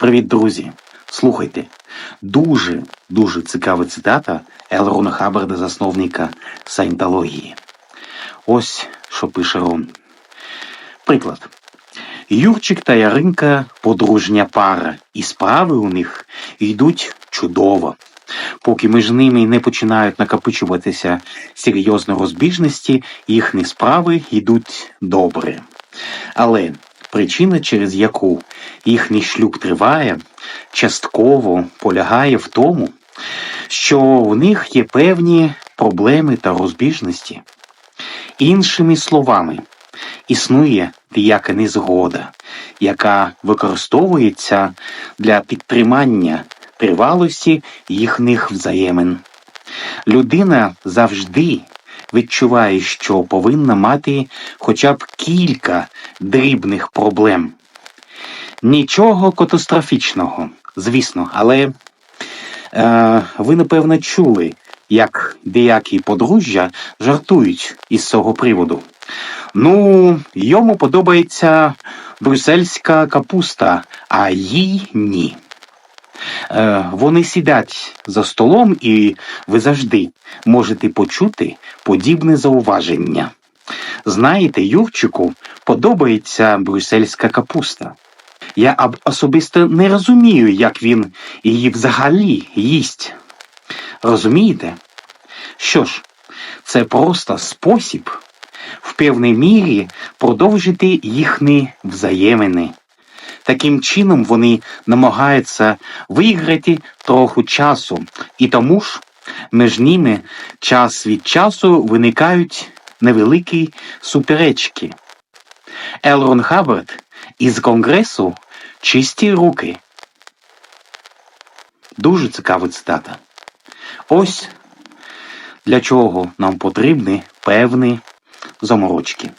Привіт, друзі! Слухайте, дуже дуже цікава цитата Елрона Хаббарда, засновника саєнтології. Ось що пише Рон. Приклад. Юрчик та Яринка подружня пара, і справи у них йдуть чудово. Поки між ними не починають накопичуватися серйозні розбіжності, їхні справи йдуть добре. Але причина, через яку їхній шлюб триває, частково полягає в тому, що в них є певні проблеми та розбіжності. Іншими словами, існує деяка незгода, яка використовується для підтримання тривалості їхніх взаємин. Людина завжди відчуває, що повинна мати хоча б кілька дрібних проблем. Нічого катастрофічного, звісно, але е, ви напевно чули, як деякі подружжя жартують із цього приводу. Ну, йому подобається брюссельська капуста, а їй ні. Е, Вони сидять за столом, і ви завжди можете почути подібне зауваження. Знаєте, Юрчику подобається брюссельська капуста. Я особисто не розумію, як він її взагалі їсть. Розумієте? Що ж, це просто спосіб в певній мірі продовжити їхні взаємини. Таким чином вони намагаються виграти трохи часу, і тому ж між ними час від часу виникають невеликі суперечки. Елрон Хаббард із Конгресу чисті руки. Дуже цікава цитата. Ось для чого нам потрібні певні заморочки.